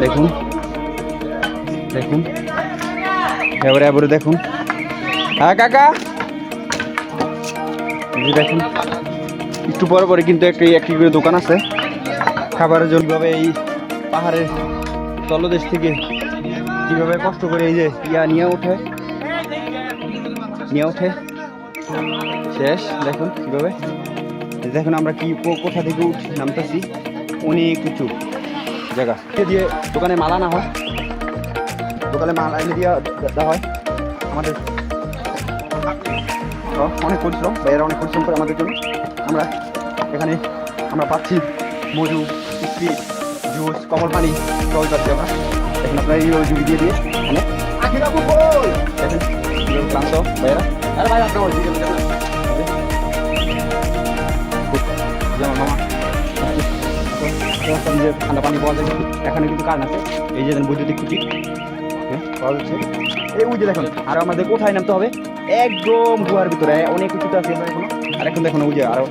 দেখুন। দেখুন। এবারে এবারে দেখুন। হ্যাঁ কাকা। দেখুন। একটু পরে পরে কিন্তু একটি একটি করে দোকান আছে। খাবারের জন্য এই পাহাড়ের তলদেশ থেকে কীভাবে কষ্ট করে এই যে ইয়া নিয়ে ওঠে? নিয়ে ওঠে। শেষ। দেখুন কীভাবে। দেখুন আমরা কি, কো- কোথা থেকে উঠ নামতেছি? অনেক উঁচু। জায়গা। দিয়ে দোকানে মালা না হয়। দোকানে মালা এনে দিয়ে দেওয়া হয়। আমাদের অনেক পরিশ্রম, ভাইয়েরা অনেক পরিশ্রম করে আমাদের জন্য। আমরা এখানে আমরা পাচ্ছি মধু মিষ্টি জুস, কমল পানি, জল পাচ্ছি আমরা এখন আপনার এই জুড়ি দিয়ে দিয়ে অনেক ভাইয়েরা। আরে ভাই আপনার ওই দিকে যাবেন। না। এই যে আমার রাস্তার যে ঠান্ডা পানি পাওয়া যায়। এখানে কিন্তু কারণ আছে। এই যে বৈদ্যুতিক খুঁটি। হ্যাঁ এই ওই দেখুন, আর আমাদের কোথায় নামতে হবে? একদম গুহার ভিতরে। অনেক উঁচুতে আছে। এখনও আর এখন দেখুন ওই যে আরও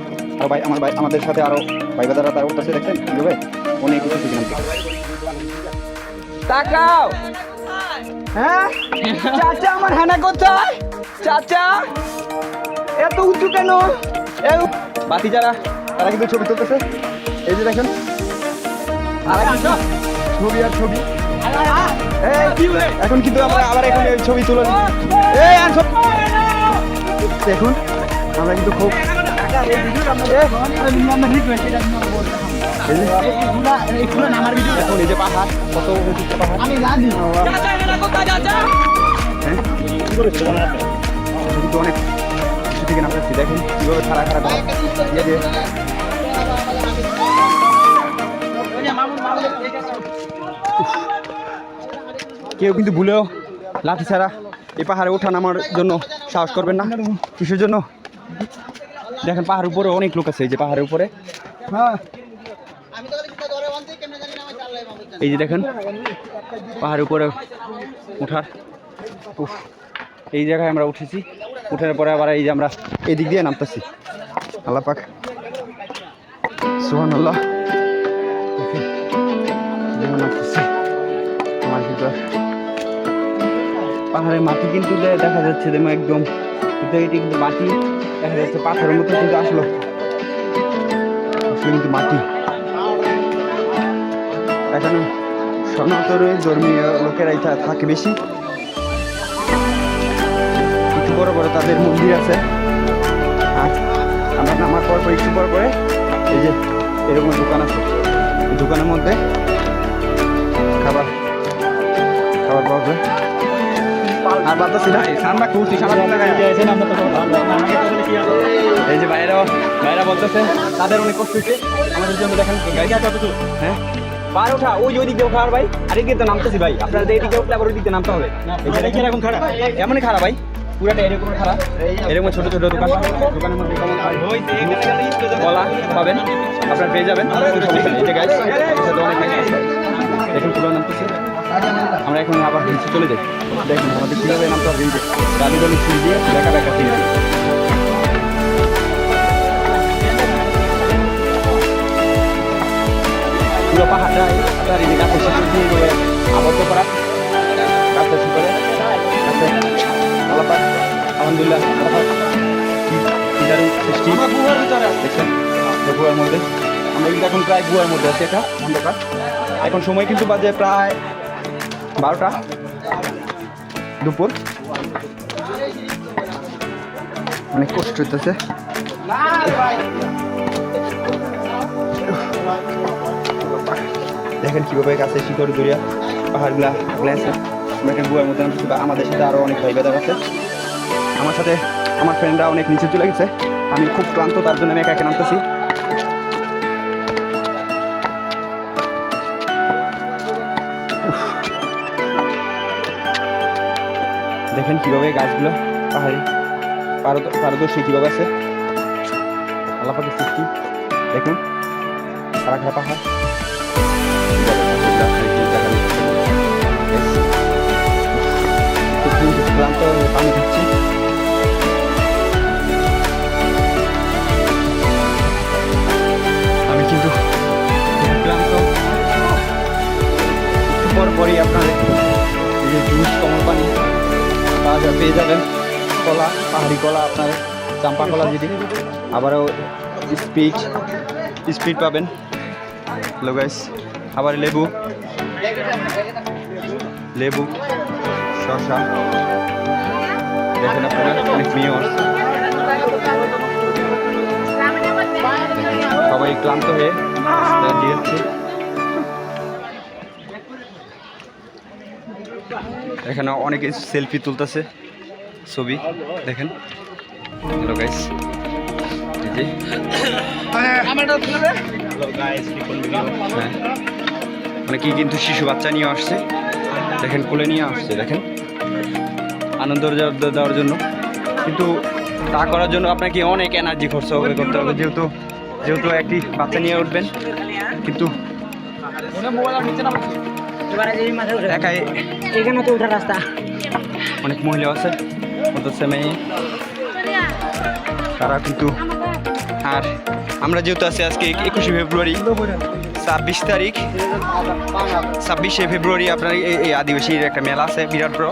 ভাই, আমার ভাই, আমাদের সাথে আরও ভাই বাদারা তারা উঠতেছে, দেখছেন? কীভাবে অনেক উঁচু থেকে নামতে। তাকাও! হ্যাঁ? চাচা, আমার হানা কোথায়? চাচা! এত উঁচু কেন? বাতি যারা তারা কিন্তু ছবি তুলতেছে। এই যে দেখেন ছবি আর ছবি। এখন কিন্তু আমরা আবার এখন ছবি তুলে দেখুন আমরা কিন্তু খুব এখন এই যে পাহাড় কত পাহাড়? হ্যাঁ? অনেক কিছু থেকে দেখেন কীভাবে খাড়া খাড়া কেউ কিন্তু ভুলেও লাঠি ছাড়া এই পাহাড়ে ওঠা নামার জন্য সাহস করবেন না, কিসের জন্য? দেখেন পাহাড়ের উপরে অনেক লোক আছে, এই যে পাহাড়ের উপরে। হ্যাঁ এই যে দেখেন, পাহাড়ের উপরে ওঠার। এই জায়গায় আমরা উঠেছি। উঠার পরে আবার এই যে আমরা এদিক দিয়ে নামতেছি। আল্লাহ পাক। সুহান আল্লাহ পাহাড়ের মাটি কিন্তু দেখা যাচ্ছে যেমন একদম এটি কিন্তু মাটি, দেখা যাচ্ছে পাথরের মতো কিন্তু আসলো। কিন্তু মাটি। এখানে সনাতন ধর্মীয় লোকেরাই থাকে বেশি। একটু বড় বড় তাদের মন্দির আছে। আর আমরা নামার পর পর একটু পর পরে এই যে এরকম দোকান আছে। দোকানের মধ্যে খাবার খাবার পাওয়া যায়। আর বাতাসি না ঠান্ডা কুর্তি এই যে বাইরেও বাইরে বলতেছে তাদের অনেক কষ্ট হচ্ছে আমাদের জন্য দেখেন গাড়ি হ্যাঁ? পার ওঠা ওই ওই দিক ওঠা আর ভাই। আরেক তো নামতেছি ভাই। আপনারা এদিকে উঠলে আবার ওই দিক নামতে হবে। এরকম খারাপ? এমনই খারাপ ভাই। পুরাটা এরকম খারাপ। এরকম ছোট ছোট দোকান। দোকানের মধ্যে কলা পাবেন। আপনারা পেয়ে যাবেন। সমস্যা নেই। যে অনেক দেখুন পুরো নামতেছে আমরা এখন আবার নিচে চলে যাই। দেখুন আমাদের কীভাবে নামতে হবে যে গাড়ি গাড়ি দিয়ে দেখা দেখা সিঁড়ি পুরো পাহাড়টা আপনার এই গাছের শিকড় দিয়ে এভাবে আবদ্ধ করা। গাছের শিকড়ে গাছে আল্লাপাক আলহামদুলিল্লাহ সৃষ্টি। দেখছেন মধ্যে। আমরা কিন্তু এখন প্রায় গুহার মধ্যে আছি এটা অন্ধকার। এখন সময় কিন্তু বাজে প্রায় বারোটা। দুপুর। অনেক কষ্ট হইতেছে। দেখেন কীভাবে গাছে শিকড় দরিয়া পাহাড়গুলা গুলা আছে। আমরা এখানে গুয়ার মধ্যে আমাদের সাথে আরও অনেক ভাই বেদার আছে। আমার সাথে আমার ফ্রেন্ডরা অনেক নিচে চলে গেছে। আমি খুব ক্লান্ত, তার জন্য আমি একা একা নামতেছি। দেখেন কীভাবে গাছগুলো পাহাড়ি পারদ- পারদর্শী কীভাবে আছে। আল্লাহ পাকের সৃষ্টি, দেখুন খারাপ খারাপ পাহাড়। ক্লান্ত আমি কিন্তু ক্লান্ত। আপনার জুস কমল পানি পাওয়া পেয়ে যাবেন। কলা, পাহাড়ি কলা আপনার, চাম্পা কলা যেটি আবারও স্পিচ স্পিড পাবেন। হ্যালো আবার লেবু। লেবু, শসা। দেখেন আপনারা, অনেক মেয়র সবাই ক্লান্ত হয়ে দাঁড়িয়ে এখানে অনেকে সেলফি তুলতেছে ছবি, দেখেন। গাইস হ্যাঁ। অনেকেই কিন্তু শিশু বাচ্চা নিয়ে আসছে। দেখেন, কোলে নিয়ে আসছে, দেখেন। আনন্দ দেওয়ার জন্য। কিন্তু তা করার জন্য আপনাকে অনেক এনার্জি খরচ হবে করতে হবে। যেহেতু যেহেতু একটি বাচ্চা নিয়ে উঠবেন। কিন্তু একাই। এখানে তো ওঠার রাস্তা। অনেক মহিলা আছে বলতেছে মেয়ে। তারা কিন্তু আর আমরা যেহেতু আছি আজকে একুশে ফেব্রুয়ারি ছাব্বিশ তারিখ। ছাব্বিশে ফেব্রুয়ারি আপনার এই- আদিবাসীর একটা মেলা আছে বিরাট বড়।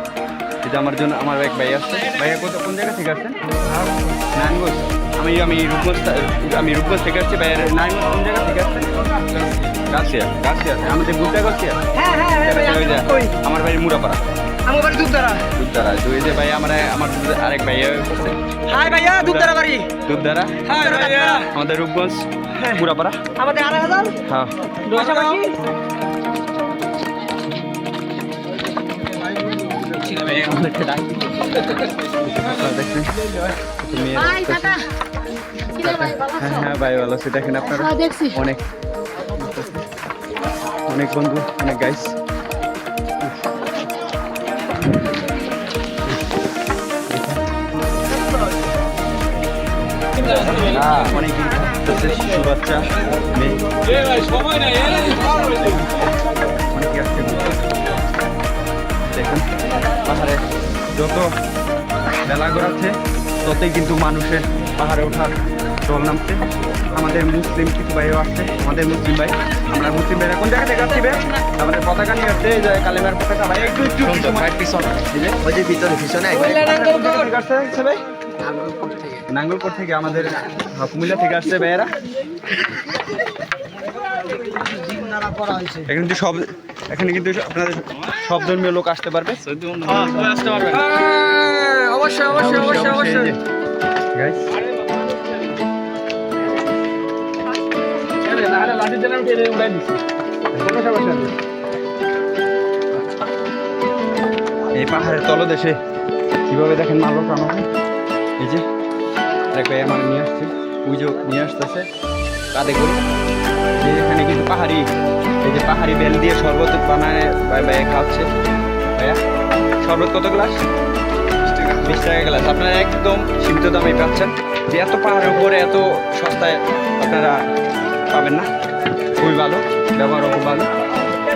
এটা আমার জন্য আমার এক ভাই আসছে ভাইয়া কোথা কোন জায়গা থেকে আসছেন? নারায়ণগঞ্জ। আমি আমি রূপগঞ্জ আমি রূপগঞ্জ থেকে আসছি। ভাইয়ের নারায়ণগঞ্জ কোন জায়গা থেকে আসছেন? গাছিয়া গাছিয়া আমাদের গাছিয়া হ্যাঁ হ্যাঁ ওই আমার বাড়ি মুরাপাড়া আমার বাড়ি দুধদারা। দুধদারা। তো এই যে ভাই আমার আমার আরেক ভাই করছে। হাই ভাইয়া দুধদারা। বাড়ি। দুধদারা? হাই ভাইয়া। আমাদের রূপগঞ্জ মুরাপাড়া আমাদের আড়াই হাজার? হ্যাঁ। ভাই ভাই হ্যাঁ হ্যাঁ ভাই দেখেন আপনারা? হ্যাঁ, অনেক অনেক বন্ধু, অনেক গাইস অনেক বাচ্চা পাহাড়ে যত বেলা গড়াচ্ছে ততই কিন্তু মানুষের পাহাড়ে ওঠার জল নামছে। আমাদের মুসলিম কিছু ভাইও আসছে আমাদের মুসলিম ভাই। আমরা মুসলিম ভাইরা কোন জায়গা থেকে আসছি আমাদের পতাকা নিয়ে আসছে যে কালেমার পতাকা। ভাই একটু একটু পিছন। ওই যে ভিতরে পিছনে আপনারা থেকে ভাই? আমাদের হ্যাঁ, কুমিল্লা থেকে আসছে ভাইয়েরা। এখানে কিন্তু সব এখানে কিন্তু আপনাদের সব ধর্মীয় লোক আসতে পারবে। অবশ্যই অবশ্যই অবশ্যই অবশ্যই। এই পাহাড়ের তলদেশে কীভাবে দেখেন মাল হয় এই যে ভাই আমার নিয়ে আসছে পুজো নিয়ে আসতেছে কাঁধে করে এখানে কিন্তু পাহাড়ি, এই যে পাহাড়ি বেল দিয়ে শরবত বানায়, ভাই ভাই খাচ্ছে। শরবত কত গ্লাস? বিশ টাকা গ্লাস। আপনারা একদম সীমিত দামে পাচ্ছেন। যে এত পাহাড়ের উপরে, এত সস্তায় আপনারা পাবেন না। খুবই ভালো ব্যবহারও খুব ভালো।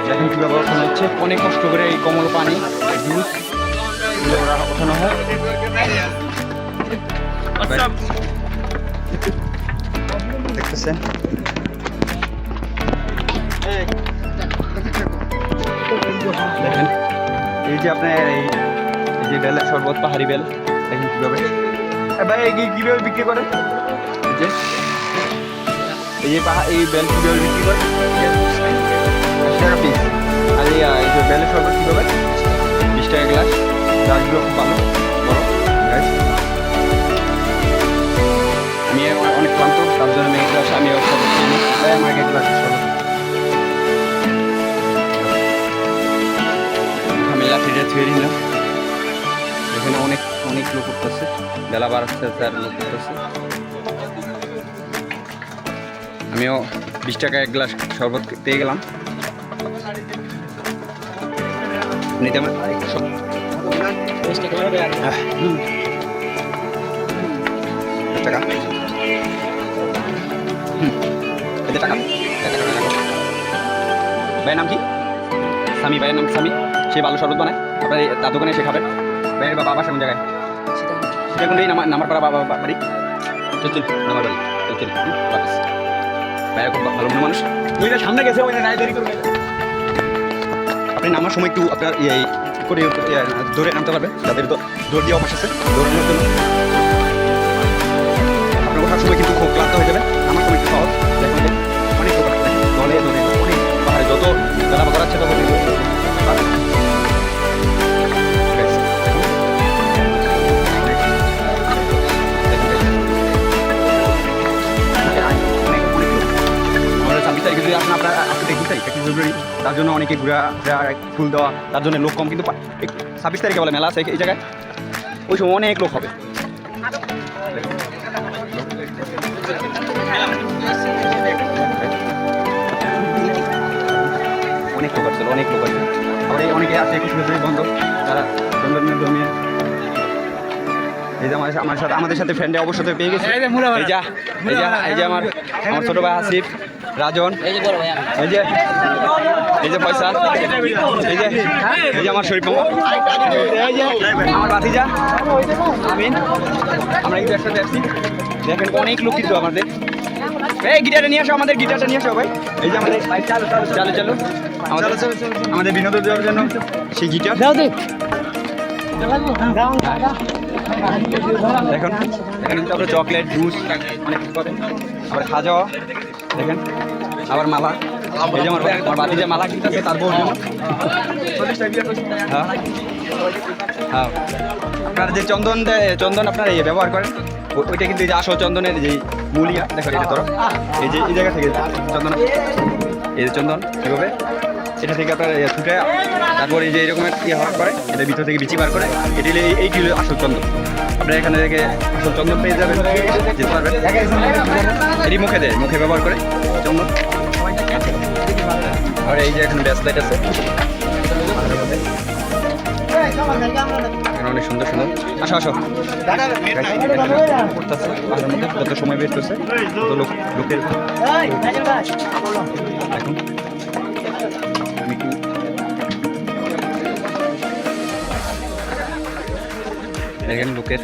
দেখেন কীভাবে ওঠানো হচ্ছে। অনেক কষ্ট করে এই কমল পানি ওরা ওঠানো হয়। দেখতেছেন? দেখেন এই যে আপনার এই যে বেলের শরবত পাহাড়ি বেল দেখেন কীভাবে। ভাই এই কীভাবে বিক্রি করে এই যে এই যে এই বেল কীভাবে বিক্রি করে? এই যে বেলের শরবত কীভাবে? বিশ টাকা গ্লাস গাছগুলো খুব ভালো। বড় আমি অনেক ক্লান্ত, তার জন্য মেয়ে গ্লাস আমি আমার আগে গ্লাস শরবত। আমি নিলাম এখানে অনেক অনেক লোক করতেছে বেলা বাড়াচ্ছে আর লোক আমিও বিশ টাকা এক গ্লাস শরবত পেয়ে গেলাম। নিতে আমার। টাকা। এতে টাকা। ভাইয়ের নাম কি? স্বামী ভাইয়ের নাম স্বামী সে ভালো শরবত বানায়। আপনার তার দোকানে এসে খাবেন ভাইয়ের বাবা বাসা কোন জায়গায়। সেটা কোন নামার পাড়া বাবা বা- বাড়ি? চল চল বাড়ি। চল চল হুম, বাতাস ভাইয়া খুব ভালো মনে মানুষ। ওই সামনে গেছে ওই নাই দেরি করবে। আপনি নামার সময় একটু আপনার ইয়ে করে ইয়ে, দৌড়ে নামতে পারবে তাদের তো দৌড় দিয়ে অভ্যাস আছে দৌড়ানোর জন্য আপনার ওঠার সময় কিন্তু খুব ক্লান্ত হয়ে যাবে আমার সময় একটু সহজ। দেখুন অনেক দলে দলে অনেক পাহাড়ে যত জ্বালা করাচ্ছে তত তারিখ একত্রিশ ফেব্রুয়ারি তার জন্য অনেকে ঘুরা ফুল দেওয়া, তার জন্য লোক কম কিন্তু ছাব্বিশ তারিখে বলে মেলা আছে এই জায়গায়। ওই সময় অনেক লোক হবে। অনেক লোক আসছিল, অনেক লোক আছে আবার অনেকে আছে একুশ ফেব্রুয়ারি বন্ধ, তারা ধর্মীয় ধর্মীয় এই যে আমার আমার সাথে আমাদের সাথে ফ্রেন্ডে অবশ্যই পেয়ে গেছে। এই যা এই যা এই যে আমার আমার ছোট ভাই আসিফ রাজন। এই যে এই যে এই যে পয়সা। এই যে এই যে আমার শরীফ মামা। এই যে আমার বাতিজা আমিন। আমরা কিন্তু একসাথে আসছি দেখেন অনেক লোক কিন্তু আমাদের। এই গিটারটা নিয়ে আসো আমাদের গিটারটা নিয়ে আসো ভাই। এই যে আমাদের চালু চালু চালু। আমাদের আমাদের বিনোদন দেওয়ার জন্য সেই গিটার দেখুন, এখানে কিন্তু আপনার চকলেট, জুস, অনেক কিছু পাবেন। আবার খাওয়া দেখেন, আবার মালা। এই যে আমার আমার বাতি যে মালা কিনতে আছে, তার হ্যাঁ হ্যাঁ। আপনার যে চন্দন চন্দন আপনার এই ব্যবহার করেন ওইটা কিন্তু যে আসল চন্দনের যে মূলিয়া দেখো এটা ধরো। এই যে এই জায়গা থেকে চন্দন এই যে চন্দন, এভাবে। এটা থেকে আপনার ইয়ে ছুটে তারপর এই যে এরকমের ইয়ে হওয়ার পরে এটা ভিতর থেকে বিচি বার করে এটি এইটি হলো আসল চন্দন আপনার এখানে থেকে আসল চন্দন পেয়ে যাবেন যেতে পারবেন এটি মুখে দেয় মুখে ব্যবহার করে চন্দন আর এই যে এখানে ব্যাস লাইট আছে অনেক সুন্দর সুন্দর আসো আসো যত সময় বের করছে লোকের এখন দেখেন লোকের।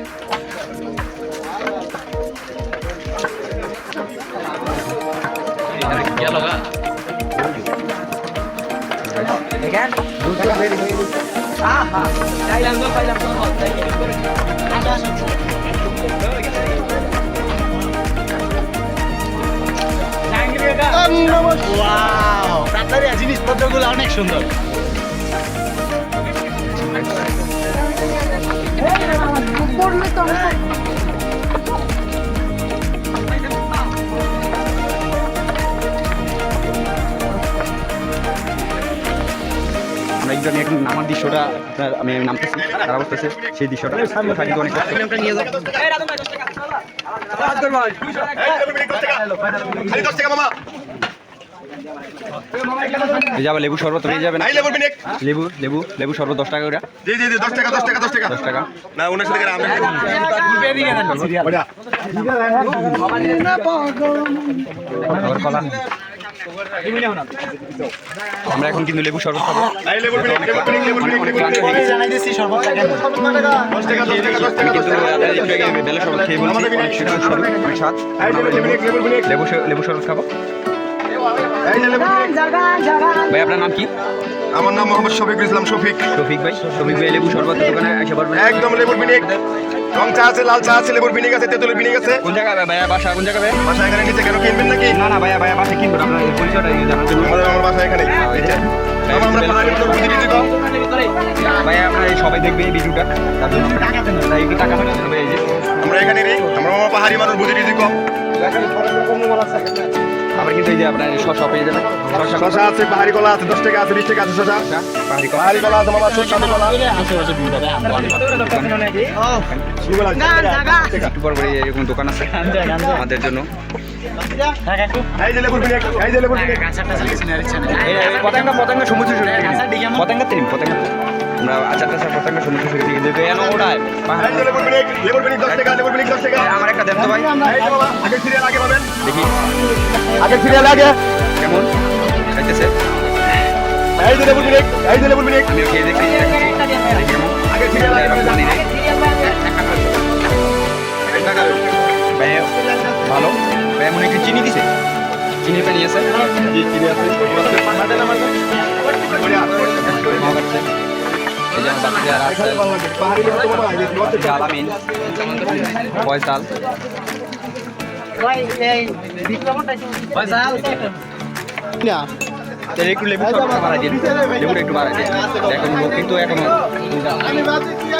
জিনিসপত্রগুলো অনেক সুন্দর। দৃশ্যটা আপনার আমি নামতেছি তারা বলতেছে সেই দৃশ্যটা। ওঠা কিন্তু অনেক কষ্ট। খালি দশ টাকা। মামা। এই যাবে লেবু শরবত পেয়ে যাবেন। লেবু লেবু লেবু শরবত দশ টাকা করে। জি জি জি দশ টাকা দশ টাকা দশ টাকা। দশ টাকা। না আবার কলা আমরা এখন কিন্তু লেবু শরবত খাব। বেলা শরবত খেয়ে বলছি লেবু লেবু শরবত খাব। ভাই আপনার নাম কি? আমার নাম মোহাম্মদ শফিকুল ইসলাম শফিক। শফিক ভাই শফিক ভাই লেবু শরবত দোকানে এসে পারবেন একদম লেবুর মিনিট রং চা আছে লাল চা আছে লেবুর বিনিক আছে তেঁতুলের বিনিক আছে। কোন জায়গায় ভাইয়া বাসা কোন জায়গায় ভাই? বাসা এখানে নিচে কেন কিনবেন নাকি? না না ভাইয়া ভাইয়া বাসা কিনবো না, আপনার পরিচয়টা জানার আমাদের আমার বাসা এখানে। মামা, আমরা পাহাড়ের উপর বুঝি দিতে দাও ভাইয়া আপনার এই সবাই দেখবে এই ভিডিওটা। তার জন্য তাই একটু টাকা পাঠাতে হবে এই যে। আমরা এখানে পাহাড়ি মানুষ বুঝি দিতে কম। আবার কিন্তু এই যে আপনার এই পেয়ে যাবেন। শশা আছে পাহাড়ি কলা আছে দশ টাকা আছে বিশ টাকা আছে শশা। পাহাড়ি কলা পাহাড়ি কলা আছে মামা সুস্বাদু কলা। একটু পর পরে এরকম দোকান আছে আমাদের জন্য। এই যে লেবুর বিনিক এই যে লেবুর বিনিক এই এই পতেঙ্গা পতেঙ্গা সমুদ্র। পতেঙ্গা তিন পতেঙ্গা আমরা আচার টাচার পতেঙ্গা সমুদ্র সৈকত দেখবে এনো ওড়ায় আমার একটা দেন তো ভাই। আগে সিরিয়াল আগে পাবেন। দেখি। আগে সিরিয়াল আগে। কেমন? খাইতেছে এই যে লেবুর বিনিক এই যে লেবুর বিনিক আমি ওকে দেখি দেখি কেমন? তাসফিয়া রাসেল আলামিন তাহলে একটু লেবু বাড়াই দিন। লেবুটা একটু বাড়াই দিন। এখন লোক। কিন্তু এখনও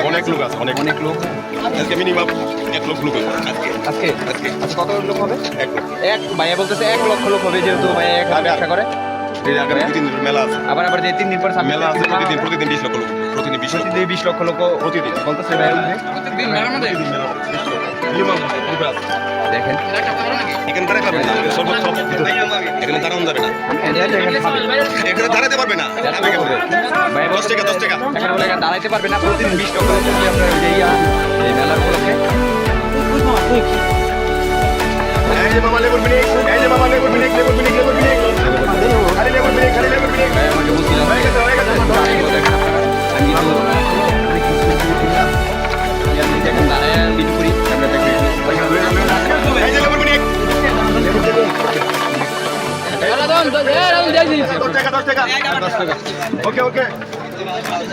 অনেক লোক আছে অনেক অনেক লোক। আজকে মিনিমাম এক লোক লোক আজকে। আজকে? আজকে। আজকে কত লোক হবে? এক এক? ভাইয়া বলতেছে এক লক্ষ লোক হবে যেহেতু ভাইয়া এক করে। আছে। আবার আবার যে তিন দিন পর মেলা আছে প্রতিদিন প্রতিদিন বিশ লক্ষ লোক। প্রতিদিন বিশ লক্ষ। প্রতিদিন বিশ লক্ষ লোক প্রতিদিন। বলতেছে দেখেন। এখানে দাঁড়াতে পারবে না। সর্বোচ্চ। এখানে দাঁড়ানো যাবে না। এখানে দাঁড়াতে পারবে না। দশ টাকা দশ টাকা। এখানে বলে দাঁড়াইতে পারবে না। প্রতিদিন বিশ লক্ষ লোক আপনার এই মেলার উপলক্ষে। এই যে মামা লেবুর মিনিট এই যে মামা লেবুর মিনিট লেবুর মিনিট লেবুর মিনিট। খালি লেবুর মিনিট খালি লেবুর মিনিট। ভাইয়া আমাকে বলছিল হয়ে গেছে। হয়ে গেছে। এই যে লেবুর মিনিট দশ টাকা দশ টাকা দশ টাকা ওকে ওকে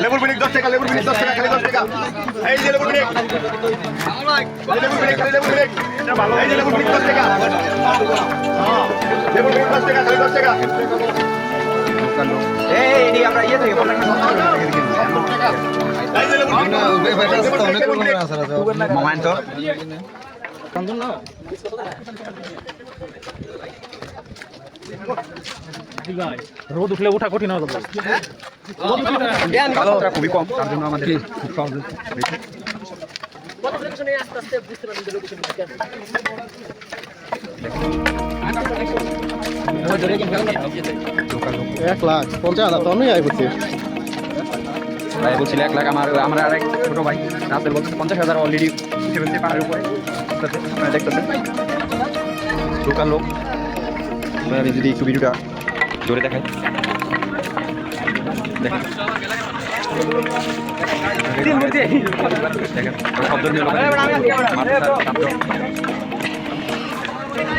লেবুর মিনিট দশ টাকা। লেবুর মিনিট দশ টাকা খালি দশ টাকা এই যে লেবুর মিনিট লেবুর মিনিট খালি লেবুর মিনিট এই যে লেবুর মিনিট দশ টাকা। লেবুর মিনিট দশ টাকা, খালি দশ টাকা। আমরা ইয়ে তো রোদ উঠলে উঠা কঠিন হবে খুবই কম তার জন্য আমাদের খুব সহজ এক লাখ পঞ্চাশ হাজার তো আমি আই করছি ভাই বলছিল এক লাখ আমার আমার আর এক ছোট ভাই রাসেল বলছে পঞ্চাশ হাজার অলরেডি উঠে ফেলছে পাহাড়ের উপরে দেখতেছেন লোকাল লোক আমি যদি একটু ভিডিওটা জোরে দেখাই দেখেন।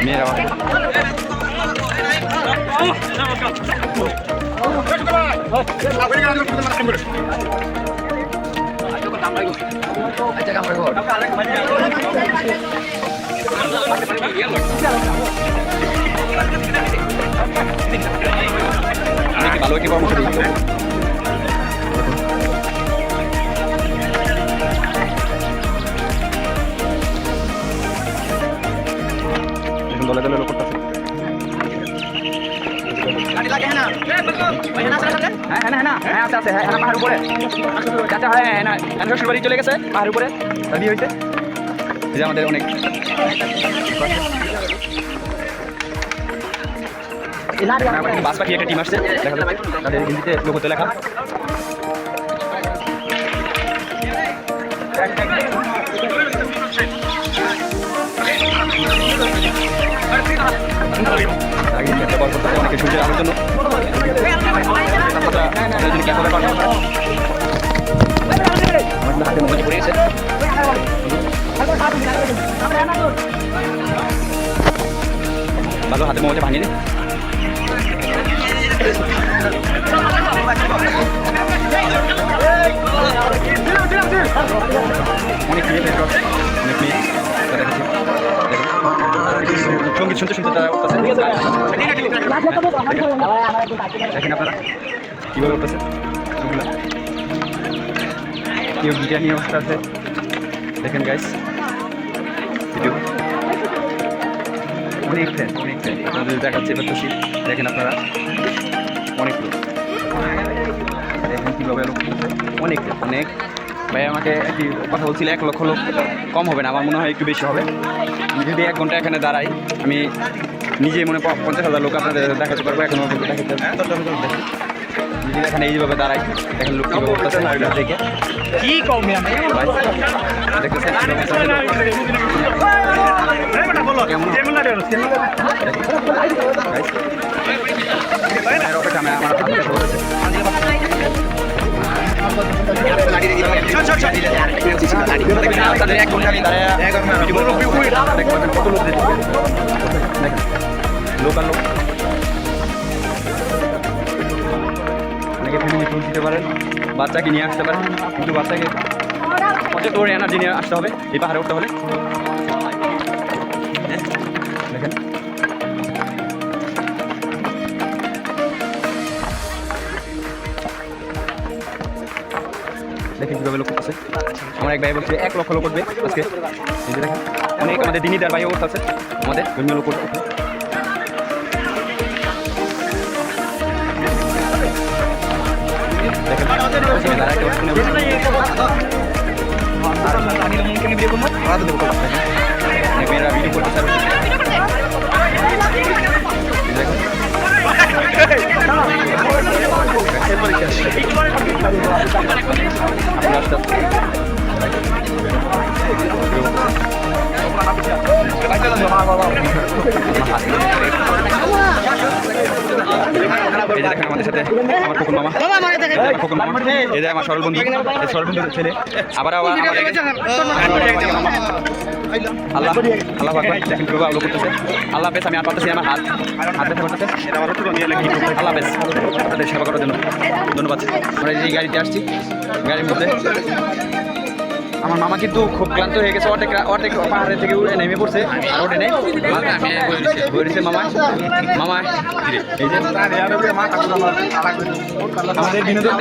মেয়েরা ভালো একটি কর্মসূচি দেখুন হ্যাঁ হ্যাঁ হ্যাঁ হ্যাঁ বাড়ি চলে গেছে পাহাড় উপরে বিয়ে হয়েছে যে আমাদের অনেক বাস পাখি একটা টিম আসছে দেখা তাদের হিন্দিতে লোকতে লেখা আগে একটা গল্প জন্য ভালো হাতে মোবাইলটা ভাঙিয়ে অনেক বের অনেক। সংগীত শুনতে শুনতে তারা দেখেন আপনারা, কীভাবে উঠতেছে? অবস্থা আছে? দেখেন গাইস ভিডিও অনেক ফ্যান অনেক ফ্যান আপনাদের দেখাচ্ছে পাচ্ছি দেখেন আপনারা, অনেক দেখেন কীভাবে অনেক অনেক। ভাই আমাকে একটি কথা বলছিল, এক লক্ষ লোক কম হবে না, আমার মনে হয় একটু বেশি হবে। আমি যদি এক ঘণ্টা এখানে দাঁড়াই, আমি নিজে মনে পঞ্চাশ হাজার লোক আপনাদের দেখাতে পারব এখন দেখাতে যদি এখানে এইভাবে দাঁড়াই দেখেন লোক দেখে কি কমে দেখতেছেন? কত লোক। দেখেন, লোকাল লোক। অনেকে ফ্যামিলি ফুল দিতে পারেন, বাচ্চাকে নিয়ে আসতে পারেন, কিন্তু বাচ্চাকে পর্যাপ্ত করে এনার্জি নিয়ে আসতে হবে, এই পাহাড়ে উঠতে হলে? দেখেন। কীভাবে লোক আছে আমার এক ভাই বলছে, এক লক্ষ লোক উঠবে আজকে। এই অনেক আমাদের দিনই দিনীদার ভাই অবস্থা আছে আমাদের ধর্মীয় লোক উঠবে মেয়েরা ভিডিও করতে দেখুন আপনারা দেখেন আমাদের সাথে। আমার খোকন মামা। আমার খোকন মামা। এই যে আমার সরল বন্ধু সরল বন্ধুর ছেলে আবার আবার আল্লাহ আল্লাহ আকবার। দেখেন কীভাবে আলো করতেছে আল্লাহ হাফেজ আমি আর পারতেছি আমার হাত হাত ব্যথা করতেছে। আল্লাহ হাফেজ আপনাদের সেবা করার জন্য। ধন্যবাদ। আমরা এই যে গাড়িতে আসছি। গাড়ির মধ্যে। আমার মামা কিন্তু খুব ক্লান্ত হয়ে গেছে অর্ধেক অর্ধেক পাহাড়ের থেকে উড়ে নেমে পড়ছে আর ওঠে নেই। বলেছে মামা মামা এই যে আমাদের বিনোদন